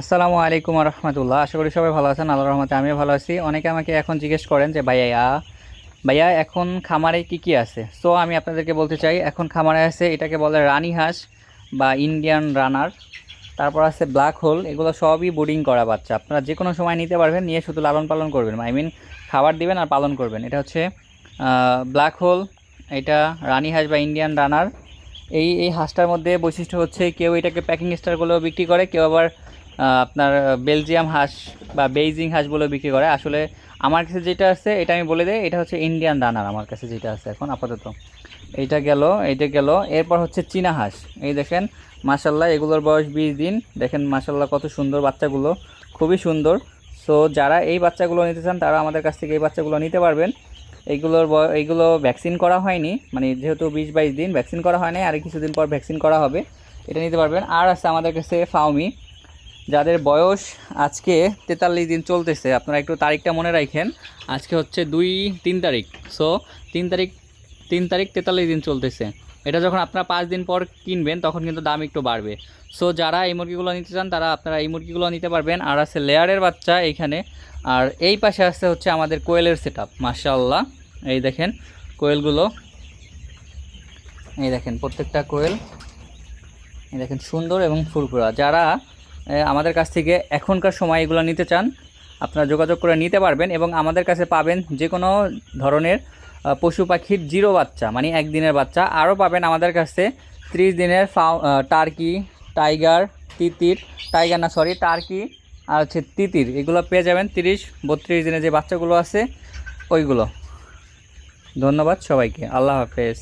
আসসালামু আলাইকুম রহমতুল্লাহ। আশা করি সবাই ভালো আছেন আল্লাহ রহমতে আমিও ভালো আছি। অনেকে আমাকে এখন জিজ্ঞেস করেন যে, ভাইয়া ভাইয়া, এখন খামারে কি কি আছে? সো আমি আপনাদেরকে বলতে চাই, এখন খামারে আছে এটাকে বলে রানী হাঁস বা ইন্ডিয়ান রানার। তারপর আছে ব্ল্যাক হোল, এগুলো সবই বোর্ডিং করা বাচ্চা। আপনারা যে কোনো সময় নিতে পারবেন, নিয়ে শুধু লালন পালন করবেন। আই মিন, খাবার দিবেন আর পালন করবেন। এটা হচ্ছে ব্ল্যাক হোল, এটা রানী হাঁস বা ইন্ডিয়ান রানার। এই এই হাঁসটার মধ্যে বৈশিষ্ট্য হচ্ছে, কেউ এটাকে প্যাকিং স্টারগুলোও বিক্রি করে, কেউ আবার আপনার বেলজিয়াম হাঁস বা বেইজিং হাঁস বলেও বিক্রি করে। আসলে আমার কাছে যেটা আছে, এটা আমি বলে দিই, এটা হচ্ছে ইন্ডিয়ান রানার আমার কাছে যেটা আছে এখন, আপাতত। এইটা গেল এইটা গেল, এরপর হচ্ছে চীনা হাঁস। এই দেখেন মাসাল্লাহ এগুলোর বয়স বিশ দিন। দেখেন মাসাল্লাহ কত সুন্দর বাচ্চাগুলো, খুবই সুন্দর। সো, যারা এই বাচ্চাগুলো নিতে চান, তারা আমাদের কাছ থেকে এই বাচ্চাগুলো নিতে পারবেন। এইগুলোর এইগুলো ভ্যাকসিন করা হয়নি মানে যেহেতু বিশ বাইশ দিন, ভ্যাকসিন করা হয়নি আর কিছুদিন পর ভ্যাকসিন করা হবে, এটা নিতে পারবেন। আর আছে আমাদের কাছে ফাউমি যাদের বয়স আজকে তেতাল্লিশ দিন চলতেছে, আপনারা একটু তারিখটা মনে রাখেন। আজকে হচ্ছে দুই, তিন তারিখ। সো তিন তারিখ তিন তারিখ তেতাল্লিশ দিন চলতেছে। এটা যখন আপনারা পাঁচ দিন পর কিনবেন, তখন কিন্তু দাম একটু বাড়বে। সো যারা এই মুরগিগুলো নিতে চান, তারা আপনারা এই মুরগিগুলো নিতে পারবেন। আর আছে লেয়ারের বাচ্চা এইখানে আর এই পাশে আসছে হচ্ছে আমাদের কোয়েলের সেট আপ মার্শাল্লাহ এই দেখেন কোয়েলগুলো। এই দেখেন প্রত্যেকটা কোয়েল। এই দেখেন সুন্দর এবং ফুরফুরা। যারা আমাদের কাছ থেকে এখনকার সময় এগুলো নিতে চান, আপনারা যোগাযোগ করে নিতে পারবেন এবং আমাদের কাছে পাবেন যে কোনো ধরনের পশু পাখির জিরো বাচ্চা মানে একদিনের বাচ্চা। আরও পাবেন আমাদের কাছে ত্রিশ দিনের ফাউ টার্কি, টাইগার, তিতির, টাইগার না, সরি, টার্কি আর হচ্ছে তিতির। এগুলো পেয়ে যাবেন তিরিশ, বত্রিশ দিনের যে বাচ্চাগুলো আছে, ওইগুলো। ধন্যবাদ সবাইকে। আল্লাহ হাফেজ।